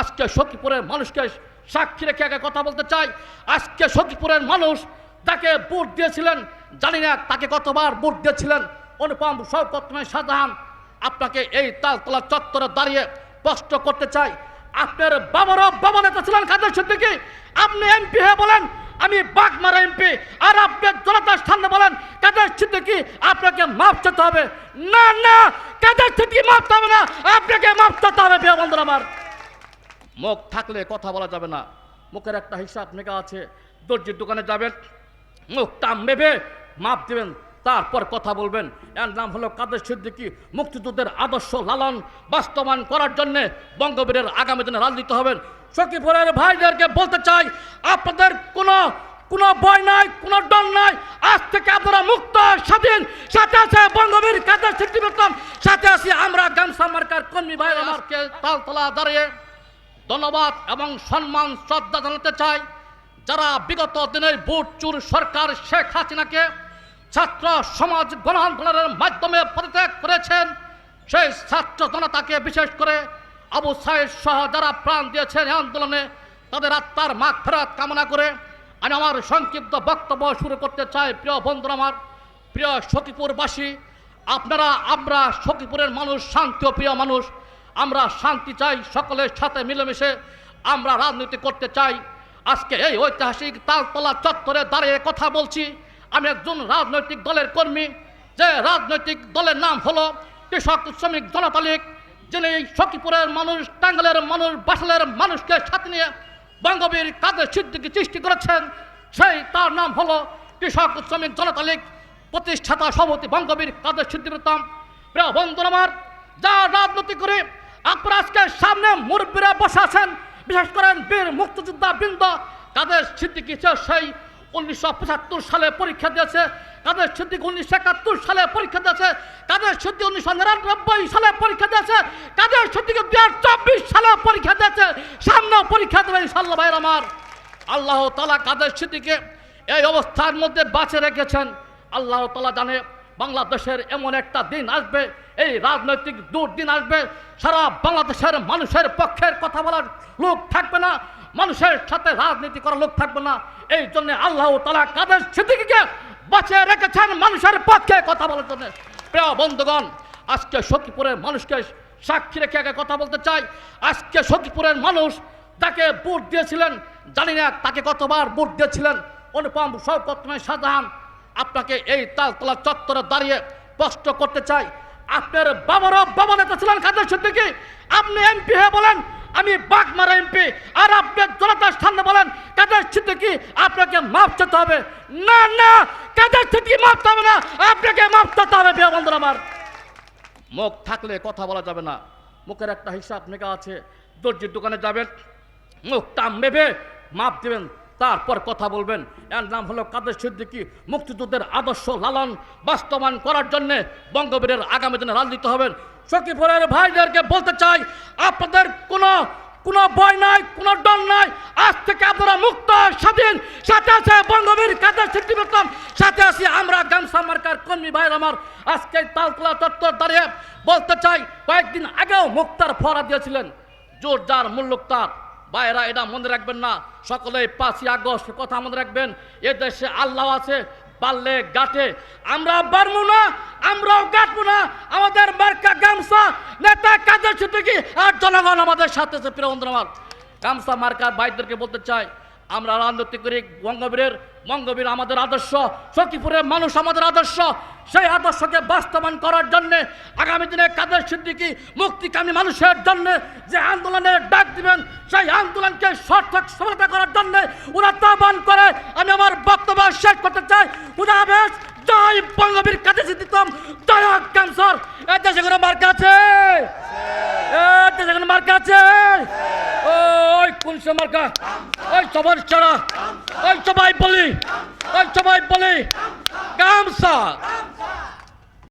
আজকে সখীপুরের মানুষকে সাক্ষী রেখে আগে কথা বলতে চাই। আজকে সখীপুরের মানুষ তাকে ভোট দিয়েছিলেন, জানি না তাকে কতবার ভোট দিয়েছিলেন। অনুপম নয় শাহজাহান, আপনাকে এই তালতলা চত্বরে দাঁড়িয়ে স্পষ্ট করতে চাই। আপনার বাবারও বাবা নেতা ছিলেন কাদের সিদ্দিকি। আপনি এমপি হয়ে বলেন, আমি বাগমারা এমপি। আর আপনি জনতার সামনে বলেন কাদের সিদ্দিকি, আপনাকে মাপ চাইতে হবে। না না কাদের সিদ্দিকি চাইতে হবে না, আপনাকে মাপ চাইতে হবে, প্রিয় বন্ধুরা আমার। মুখ থাকলে কথা বলা যাবে না। মুখের একটা হিসাব মেকা আছে, দর্জির দোকানে যাবেন, মুখটা মেবে মাপ দেবেন, তারপর কথা বলবেন। এর নাম হলো কাদের সিদ্দিকি, মুক্তিযুদ্ধের আদর্শ লালন বাস্তবায়ন করার জন্য বঙ্গবীরের আগামী দিনে রাজনীতি হবেন। সখীপুরের ভাইদেরকে বলতে চাই, আপনাদের কোনো কোনো ভয় নাই, কোনো ডর নাই, আজ থেকে আপনারা মুক্ত, স্বাধীন, সাথে আছে বঙ্গবীর কাদের সিদ্ধি সাথে আছি আমরা গামসা মার্কার কর্মী ভাই আমাকে তালতলা দাঁড়িয়ে ধন্যবাদ এবং সম্মান, শ্রদ্ধা জানাতে চাই যারা বিগত দিনের ভোট চুর সরকার শেখ হাসিনাকে ছাত্র সমাজ গণ আন্দোলনের মাধ্যমে পদত্যাগ করেছেন, সেই ছাত্র জনতাকে বিশেষ করে আবু সাইদ সহ যারা প্রাণ দিয়েছেন এই আন্দোলনে, তাদের আত্মার মাগ ফেরত কামনা করে আমি আমার সংক্ষিপ্ত বক্তব্য শুরু করতে চাই। প্রিয় বন্ধুরা আমার, প্রিয় সখীপুরবাসী আপনারা, আমরা সখীপুরের মানুষ শান্তি প্রিয় মানুষ আমরা শান্তি চাই, সকলের সাথে মিলেমিশে আমরা রাজনীতি করতে চাই। আজকে এই ঐতিহাসিক তালতলা চত্বরে দাঁড়িয়ে কথা বলছি। আমি একজন রাজনৈতিক দলের কর্মী। যে রাজনৈতিক দলের নাম হলো কৃষক শ্রমিক জনতা লীগ, যিনি সখীপুরের মানুষ, টাঙ্গালের মানুষ বাসালের মানুষকে সাথে নিয়ে বঙ্গবীর কাদের সিদ্দিকি সৃষ্টি করেছেন। সেই তার নাম হলো কৃষক শ্রমিক জনতা লীগ, প্রতিষ্ঠাতা সভাপতি বঙ্গবীর কাদের সিদ্দিকতাম প্রিয় বন্ধুরা আমার যা রাজনীতি করে আপনারা আজকে সামনে মুরব্বীরা বসে আছেন বিশেষ করেন বীর মুক্তিযোদ্ধা বৃন্দ, কাদের সিদ্দিকি সেই উনিশশো পঁচাত্তর সালে পরীক্ষা দিয়েছে, কাদের সিদ্দিক উনিশশো একাত্তর সালে পরীক্ষা দিয়েছে, কাদের সিদ্দিক উনিশশো নিরানব্বই সালে পরীক্ষা দিয়েছে, কাদের সিদ্দিক দুই হাজার চব্বিশ সালে পরীক্ষা দিয়েছে সামনে পরীক্ষা দেবে ইনশাল্লাহ ভাইয়ের আমার। আল্লাহ তালা কাদের সিদ্দিকে এই অবস্থার মধ্যে বাঁচে রেখেছেন। আল্লাহ তালা জানে বাংলাদেশের এমন একটা দিন আসবে এই রাজনৈতিক দুর্দিন আসবে, সারা বাংলাদেশের মানুষের পক্ষের কথা বলার লোক থাকবে না, মানুষের সাথে রাজনীতি করার লোক থাকবে না। এই জন্য আল্লাহ তালা কাদের সিদ্দিকিকে বাঁচিয়ে রেখেছেন মানুষের পক্ষে কথা বলার জন্য। প্রিয় বন্ধুগণ, আজকে সখীপুরের মানুষকে সাক্ষী রেখে কথা বলতে চাই। আজকে সখীপুরের মানুষ তাকে ভোট দিয়েছিলেন, জানি না তাকে কতবার ভোট দিয়েছিলেন। অনুপম শওকত নয় শাহজাহান আপনাকে এই তালতলা চত্বরে দাঁড়িয়ে স্পষ্ট করতে চাই। আপনার বাবারও বাবা নেতা ছিলেন কাদের সিদ্দিকি? আপনি এমপি হয়ে বলেন, আমি বাগমারা এমপি। আর আপনার জনতার সামনে বলেন, কাদের সিদ্দিকি, আপনাকে মাফ চাইতে হবে। না না, কাদের সিদ্দিকি চাইতে হবে না, আপনাকে মাফ চাইতে হবে, প্রিয় বন্ধুরা আমার। মুখ থাকলে কথা বলা যাবে না। মুখের একটা হিসাব মেকা আছে। দর্জির দোকানে যাবেন, মুখটা মেবে মাপ দেবেন। তারপর কথা বলবেন। এর নাম হলো কাদের সিদ্দিকি? মুক্তিযুদ্ধের আদর্শ লালন বাস্তবায়ন করার জন্যে বঙ্গবীরের আগামী দিনে রাজনীতি হবেন সখীপুরের ভাইদেরকে বলতে চাই, আপনাদের কোনো কোনো ভয় নাই, কোনো ডর নাই? আজ থেকে আপনারা মুক্ত, স্বাধীন, সাথে আছে বঙ্গবীর কাদের সিদ্ধি সাথে আছি আমরা গামসা মার্কার কর্মী ভাইয়ের আমার। আজকে তালতলা চত্বর দাঁড়িয়ে বলতে চাই, কয়েকদিন আগেও মুক্তার ফরা দিয়েছিলেন। জোর যার মুল্লুক তার। ভাইয়েরা, এটা মনে রাখবেন না। সকলে পাঁচই আগস্ট কথা মনে রাখবেন। এ দেশে আল্লাহ আছে, পারলে গাটে আমরা বাড়বো না, আমরাও গাঠবো না। আমাদের মার্কা গামছা, নেতা কাজের কি? আর জনগণ আমাদের সাথে আছে, প্রিয় বন্ধুরা আমার। গামছা মার্কার ভাইদেরকে বলতে চাই আমরা রাজনীতি করি বঙ্গবীরের বঙ্গবীর আমাদের আদর্শ, সখীপুরের মানুষ আমাদের আদর্শ। সেই আদর্শকে বাস্তবায়ন করার জন্যে আগামী দিনে কাদের সিদ্দিকি মুক্তিকামী মানুষের জন্য যে আন্দোলনের ডাক দিবেন, সেই আন্দোলনকে সার্থক সফলতা করার জন্য উদাহ্বান করে। আমি আমার বক্তব্য শেষ করতে চাই। উদাহরণ জয় বঙ্গবীর কাদের সিদ্দিকম জয় ক্যান্সার এ দেশে কোনো মার্কা আছে? এ দেশে কোনো মার্কা আছে? কোন সে মার্কা ওই সবার ছাড়া। ওই সবাই বলি। ওই সবাই বলি। গামসা